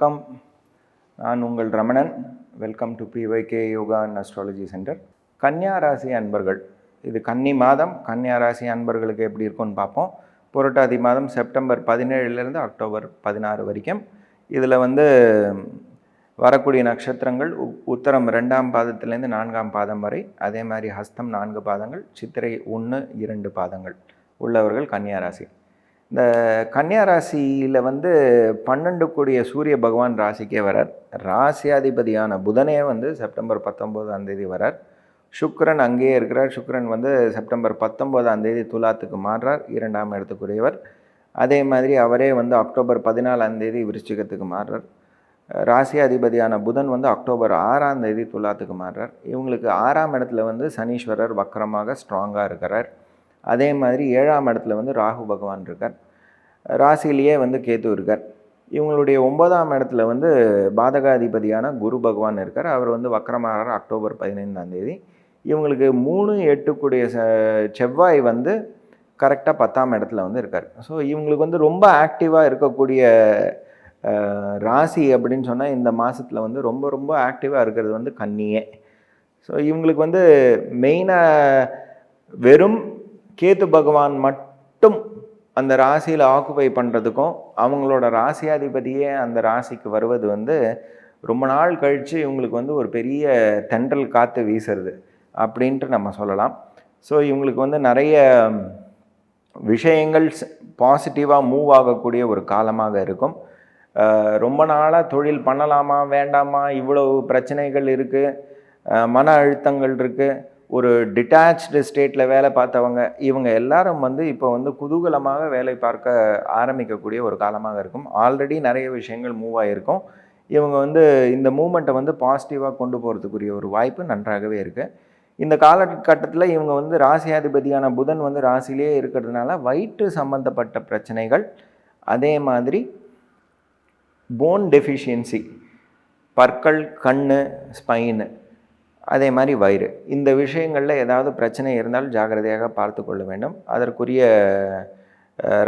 வணக்கம். நான் உங்கள் Ramanan. Welcome to PYK yoga and astrology centre கன்னியா ராசி அன்பர்கள். இது கன்னி மாதம். கன்னியா ராசி அன்பர்களுக்கு எப்படி இருக்கும்னு பார்ப்போம். புரட்டாதி மாதம் செப்டம்பர் பதினேழுலேருந்து அக்டோபர் பதினாறு வரைக்கும். இதில் வந்து வரக்கூடிய நட்சத்திரங்கள் உத்தரம் ரெண்டாம் பாதத்திலேருந்து நான்காம் பாதம் வரை. அதே மாதிரி ஹஸ்தம் நான்கு பாதங்கள். சித்திரை ஒன்று இரண்டு பாதங்கள் உள்ளவர்கள் கன்னியா ராசி. இந்த கன்னியா ராசியில் வந்து பன்னெண்டு கூடிய சூரிய பகவான் ராசிக்கே வரார். ராசியாதிபதியான புதனே வந்து செப்டம்பர் பத்தொம்போதாம் தேதி வரார். சுக்கரன் அங்கேயே இருக்கிறார். சுக்கரன் வந்து செப்டம்பர் பத்தொம்போதாம் தேதி துலாத்துக்கு மாறுறார். இரண்டாம் இடத்துக்குரியவர். அதே மாதிரி அவரே வந்து அக்டோபர் பதினாலாம் தேதி விருச்சிகத்துக்கு மாறுறார். ராசி அதிபதியான புதன் வந்து அக்டோபர் ஆறாம் தேதி துலாத்துக்கு மாறுறார். இவங்களுக்கு ஆறாம் இடத்துல வந்து சனீஸ்வரர் வக்கரமாக ஸ்ட்ராங்காக இருக்கிறார். அதே மாதிரி ஏழாம் இடத்துல வந்து ராகு பகவான் இருக்கார். ராசியிலேயே வந்து கேது இருக்கார். இவங்களுடைய ஒன்பதாம் இடத்துல வந்து பாதகாதிபதியான குரு பகவான் இருக்கார். அவர் வந்து வக்கரமாகிறார் அக்டோபர் பதினைந்தாம் தேதி. இவங்களுக்கு மூணு எட்டுக்குடைய ச செவ்வாய் வந்து கரெக்டாக பத்தாம் இடத்துல வந்து இருக்கார். ஸோ இவங்களுக்கு வந்து ரொம்ப ஆக்டிவாக இருக்கக்கூடிய ராசி அப்படின்னு சொன்னால் இந்த மாதத்தில் வந்து ரொம்ப ரொம்ப ஆக்டிவாக இருக்கிறது வந்து கன்னியே. ஸோ இவங்களுக்கு வந்து மெயினாக வெறும் கேத்து பகவான் மட்டும் அந்த ராசியில் ஆக்குபை பண்ணுறதுக்கும் அவங்களோட ராசியாதிபதியே அந்த ராசிக்கு வருவது வந்து ரொம்ப நாள் கழித்து இவங்களுக்கு வந்து ஒரு பெரிய தென்றல் காற்று வீசுறது அப்படின்ட்டு நம்ம சொல்லலாம். ஸோ இவங்களுக்கு வந்து நிறைய விஷயங்கள் பாசிட்டிவாக மூவ் ஆகக்கூடிய ஒரு காலமாக இருக்கும். ரொம்ப நாளாக தொழில் பண்ணலாமா வேண்டாமா இவ்வளவு பிரச்சனைகள் இருக்குது மன அழுத்தங்கள் இருக்குது ஒரு டிட்டாச்சு ஸ்டேட்டில் வேலை பார்த்தவங்க இவங்க எல்லாரும் வந்து இப்போ வந்து குதூகலமாக வேலை பார்க்க ஆரம்பிக்கக்கூடிய ஒரு காலமாக இருக்கும். ஆல்ரெடி நிறைய விஷயங்கள் மூவ் ஆகிருக்கும் இவங்க வந்து இந்த மூமெண்ட்டை வந்து பாசிட்டிவாக கொண்டு போகிறதுக்குரிய ஒரு வாய்ப்பு நன்றாகவே இருக்குது இந்த காலகட்டத்தில் இவங்க வந்து ராசியாதிபதியான புதன் வந்து ராசிலேயே இருக்கிறதுனால வயிற்று சம்பந்தப்பட்ட பிரச்சனைகள் அதே மாதிரி போன் டெஃபிஷியன்சி பற்கள் கண் ஸ்பைனு அதே மாதிரி வயிறு. இந்த விஷயங்களில் ஏதாவது பிரச்சனை இருந்தால் ஜாக்கிரதையாக பார்த்து கொள்ள வேண்டும். அதற்குரிய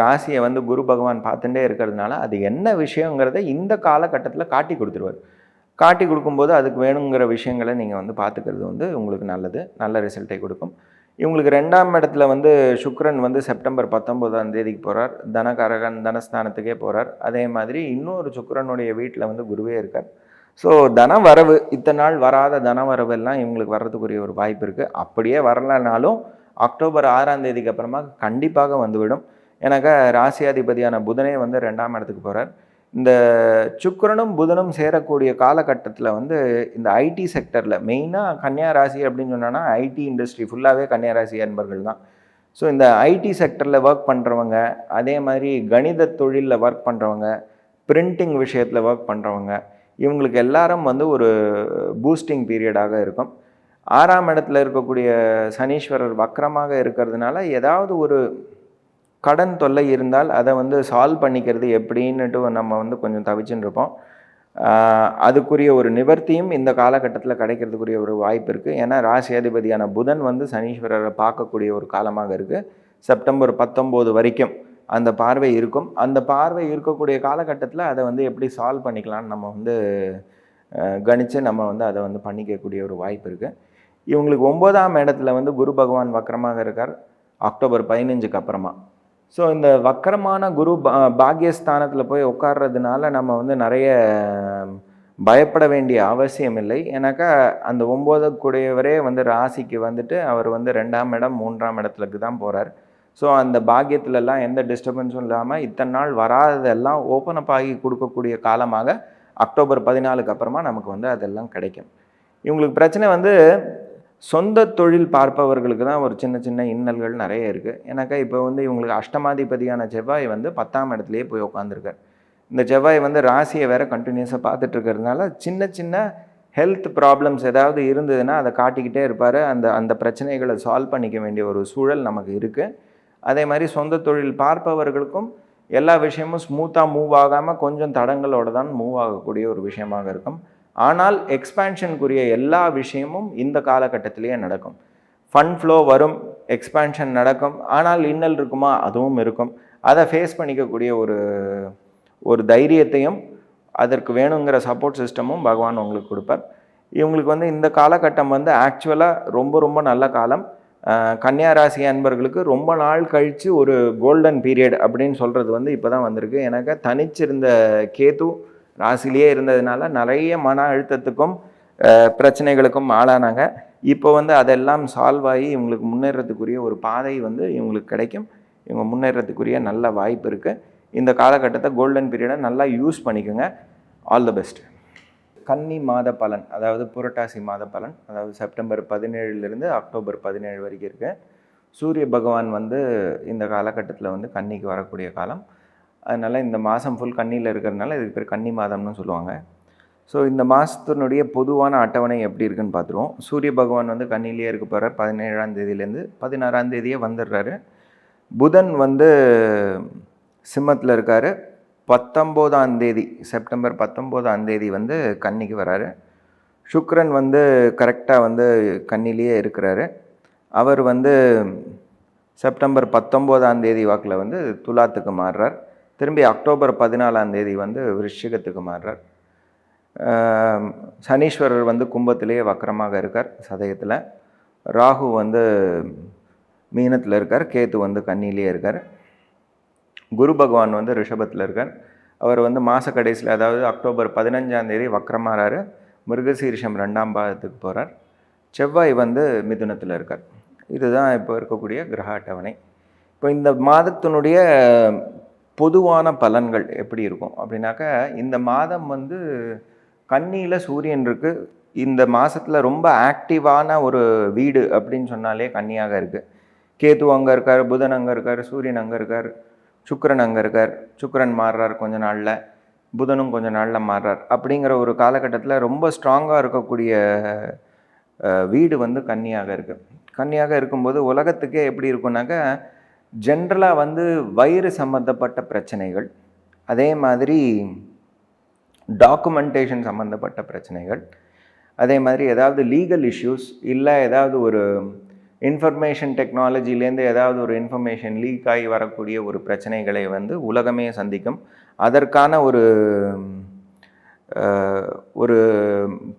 ராசியை வந்து குரு பகவான் பார்த்துட்டே இருக்கிறதுனால அது என்ன விஷயங்கிறத இந்த காலகட்டத்தில் காட்டி கொடுத்துருவார். காட்டி கொடுக்கும்போது அதுக்கு வேணுங்கிற விஷயங்களை நீங்கள் வந்து பார்த்துக்கிறது வந்து உங்களுக்கு நல்லது. நல்ல ரிசல்ட்டை கொடுக்கும். இவங்களுக்கு ரெண்டாம் இடத்துல வந்து சுக்ரன் வந்து செப்டம்பர் பத்தொம்போதாம் தேதிக்கு போகிறார் தனகரகன் தனஸ்தானத்துக்கே போகிறார் அதே மாதிரி இன்னொரு சுக்கிரனுடைய வீட்டில் வந்து குருவே இருக்கார். ஸோ தன வரவு இத்தனை நாள் வராத தன வரவு எல்லாம் இவங்களுக்கு வர்றதுக்குரிய ஒரு வாய்ப்பு இருக்குது அப்படியே வரலனாலும் அக்டோபர் ஆறாம் தேதிக்கு அப்புறமா கண்டிப்பாக வந்துவிடும். ஏன்னாக்கா ராசியாதிபதியான புதனே வந்து ரெண்டாம் இடத்துக்கு போகிறார் இந்த சுக்கரனும் புதனும் சேரக்கூடிய காலகட்டத்தில் வந்து இந்த ஐடி செக்டரில் மெயினாக கன்னியா ராசி அப்படின்னு சொன்னோன்னா ஐடி இண்டஸ்ட்ரி ஃபுல்லாகவே கன்னியா ராசி அன்பர்கள் தான். ஸோ இந்த ஐடி செக்டரில் ஒர்க் பண்ணுறவங்க அதே மாதிரி கணித தொழிலில் ஒர்க் பண்ணுறவங்க பிரிண்டிங் விஷயத்தில் ஒர்க் பண்ணுறவங்க இவங்களுக்கு எல்லாரும் வந்து ஒரு பூஸ்டிங் பீரியடாக இருக்கும். ஆறாம் இடத்துல இருக்கக்கூடிய சனீஸ்வரர் வக்கரமாக இருக்கிறதுனால ஏதாவது ஒரு கடன் தொல்லை இருந்தால் அதை வந்து சால்வ் பண்ணிக்கிறது எப்படின்னுட்டு நம்ம வந்து கொஞ்சம் தவிச்சுன்னு இருப்போம். அதுக்குரிய ஒரு நிவர்த்தியும் இந்த காலகட்டத்தில் கிடைக்கிறதுக்குரிய ஒரு வாய்ப்பு இருக்குது ஏன்னா ராசியாதிபதியான புதன் வந்து சனீஸ்வரரை பார்க்கக்கூடிய ஒரு காலமாக இருக்குது செப்டம்பர் பத்தொம்போது வரைக்கும் அந்த பார்வை இருக்கும். அந்த பார்வை இருக்கக்கூடிய காலகட்டத்தில் அதை வந்து எப்படி சால்வ் பண்ணிக்கலாம்னு நம்ம வந்து கணித்து நம்ம வந்து அதை வந்து பண்ணிக்கக்கூடிய ஒரு வாய்ப்பு இருக்குது இவங்களுக்கு ஒம்போதாம் இடத்துல வந்து குரு பகவான் வக்கரமாக இருக்கார். அக்டோபர் பதினஞ்சுக்கு அப்புறமா. ஸோ இந்த வக்கரமான குரு பா போய் உட்கார்றதுனால நம்ம வந்து நிறைய பயப்பட வேண்டிய அவசியம் இல்லை. ஏன்னாக்கா அந்த ஒம்பது கூடியவரே வந்து ராசிக்கு வந்துட்டு அவர் வந்து ரெண்டாம் இடம் மூன்றாம் இடத்துலக்கு தான் போகிறார் ஸோ அந்த பாக்கியத்துலலாம் எந்த டிஸ்டர்பன்ஸும் இல்லாமல் இத்தனை நாள் வராததெல்லாம் ஓப்பன் அப் ஆகி கொடுக்கக்கூடிய காலமாக அக்டோபர் பதினாலுக்கு அப்புறமா நமக்கு வந்து அதெல்லாம் கிடைக்கும். இவங்களுக்கு பிரச்சனை வந்து சொந்த தொழில் பார்ப்பவர்களுக்கு தான் ஒரு சின்ன சின்ன இன்னல்கள் நிறைய இருக்குது ஏன்னாக்கா இப்போ வந்து இவங்களுக்கு அஷ்டமாதிபதியான செவ்வாய் வந்து பத்தாம் இடத்துலையே போய் உட்காந்துருக்கார் இந்த செவ்வாய் வந்து ராசியை வேற கண்டினியூஸாக பார்த்துட்டு இருக்கிறதுனால சின்ன சின்ன ஹெல்த் ப்ராப்ளம்ஸ் ஏதாவது இருந்ததுன்னா அதை காட்டிக்கிட்டே இருப்பார். அந்த அந்த பிரச்சனைகளை சால்வ் பண்ணிக்க வேண்டிய ஒரு சூழல் நமக்கு இருக்குது அதே மாதிரி சொந்த தொழில் பார்ப்பவர்களுக்கும் எல்லா விஷயமும் ஸ்மூத்தாக மூவ் ஆகாமல் கொஞ்சம் தடங்களோடு தான் மூவ் ஆகக்கூடிய ஒரு விஷயமாக இருக்கும். ஆனால் எக்ஸ்பேன்ஷனுக்குரிய எல்லா விஷயமும் இந்த காலகட்டத்திலேயே நடக்கும். ஃபண்ட் ஃப்ளோ வரும் எக்ஸ்பேன்ஷன் நடக்கும். ஆனால் இன்னல் இருக்குமா? அதுவும் இருக்கும். அதை ஃபேஸ் பண்ணிக்கக்கூடிய ஒரு ஒரு தைரியத்தையும் அதற்கு வேணுங்கிற சப்போர்ட் சிஸ்டமும் பகவான் உங்களுக்கு கொடுப்பார். இவங்களுக்கு வந்து இந்த காலகட்டம் வந்து ஆக்சுவலாக ரொம்ப ரொம்ப நல்ல காலம். கன்னியா ராசி அன்பர்களுக்கு ரொம்ப நாள் கழித்து ஒரு கோல்டன் பீரியட் அப்படின்னு சொல்கிறது வந்து இப்போ தான் வந்திருக்கு. எனக்கு தனிச்சிருந்த கேது ராசிலேயே இருந்ததுனால நிறைய மன அழுத்தத்துக்கும் பிரச்சனைகளுக்கும் ஆளானாங்க. இப்போ வந்து அதெல்லாம் சால்வ் ஆகி இவங்களுக்கு முன்னேறதுக்குரிய ஒரு பாதை வந்து இவங்களுக்கு கிடைக்கும். இவங்க முன்னேறதுக்குரிய நல்ல வாய்ப்பு இருக்குது இந்த காலகட்டத்தை கோல்டன் பீரியடை நல்லா யூஸ் பண்ணிக்கோங்க. ஆல் த பெஸ்ட்டு கன்னி மாத பலன் அதாவது புரட்டாசி மாத பலன் அதாவது செப்டம்பர் பதினேழுலேருந்து அக்டோபர் பதினேழு வரைக்கும் இருக்கு. சூரிய பகவான் வந்து இந்த காலகட்டத்தில் வந்து கன்னிக்கு வரக்கூடிய காலம். அதனால் இந்த மாதம் ஃபுல் கன்னியில் இருக்கிறதுனால இதுக்கு பேர் கன்னி மாதம்னு சொல்லுவாங்க. ஸோ இந்த மாதத்தினுடைய பொதுவான அட்டவணை எப்படி இருக்குன்னு பார்த்துருவோம். சூரிய பகவான் வந்து கன்னிலேயே இருக்க போகிறார் பதினேழாம் தேதியிலேருந்து பதினாறாம் தேதியே வந்துடுறாரு. புதன் வந்து சிம்மத்தில் இருக்கார். பத்தொம்போதாம் தேதி செப்டம்பர் பத்தொம்போதாம் தேதி வந்து கன்னிக்கு வராரு. சுக்ரன் வந்து கரெக்டாக வந்து கன்னிலேயே இருக்கிறாரு. அவர் வந்து செப்டம்பர் பத்தொம்போதாம் தேதி வாக்கில் வந்து துலாத்துக்கு மாறுறார். திரும்பி அக்டோபர் பதினாலாம் தேதி வந்து விருஷிகத்துக்கு மாறுறார். சனீஸ்வரர் வந்து கும்பத்திலேயே வக்கரமாக இருக்கார் சதயத்தில். ராகு வந்து மீனத்தில் இருக்கார். கேத்து வந்து கன்னிலேயே இருக்கார். குரு பகவான் வந்து ரிஷபத்தில் இருக்கார். அவர் வந்து மாத கடைசியில் அதாவது அக்டோபர் பதினஞ்சாந்தேதி வக்கரமாறாரு மிருகசீரிஷம் ரெண்டாம் பாதத்துக்கு போகிறார் செவ்வாய் வந்து மிதுனத்தில் இருக்கார். இதுதான் இப்போ இருக்கக்கூடிய கிரக அட்டவணை. இப்போ இந்த மாதத்தினுடைய பொதுவான பலன்கள் எப்படி இருக்கும்? அப்படின்னாக்கா இந்த மாதம் வந்து கன்னியில் சூரியன் இருக்குது இந்த மாதத்தில் ரொம்ப ஆக்டிவான ஒரு வீடு அப்படின்னு சொன்னாலே கன்னியாக இருக்குது கேது அங்கே இருக்கார் புதன் அங்கே இருக்கார் சூரியன் அங்கே இருக்கார். சுக்கரன் அங்கே இருக்கார். சுக்கரன் மாறுறார் கொஞ்ச நாளில். புதனும் கொஞ்ச நாளில் மாறுறார். அப்படிங்கிற ஒரு காலகட்டத்தில் ரொம்ப ஸ்ட்ராங்காக இருக்கக்கூடிய வீடு வந்து கன்னியாக இருக்குது கன்னியாக இருக்கும்போது உலகத்துக்கே எப்படி இருக்கும்னாக்கா ஜென்ரலாக வந்து வயிறு சம்மந்தப்பட்ட பிரச்சனைகள் அதே மாதிரி டாக்குமெண்டேஷன் சம்மந்தப்பட்ட பிரச்சனைகள் அதே மாதிரி ஏதாவது லீகல் இஷ்யூஸ் இல்லை ஏதாவது ஒரு இன்ஃபர்மேஷன் டெக்னாலஜிலேருந்து ஏதாவது ஒரு இன்ஃபர்மேஷன் லீக் ஆகி வரக்கூடிய ஒரு பிரச்சனைகளை வந்து உலகமே சந்திக்கும். அதற்கான ஒரு ஒரு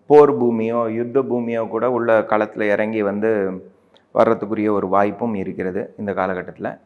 போர் பூமியோ யுத்த பூமியோ கூட உள்ள களத்தில் இறங்கி வந்து வர்றதுக்குரிய ஒரு வாய்ப்பும் இருக்கிறது இந்த காலகட்டத்தில்.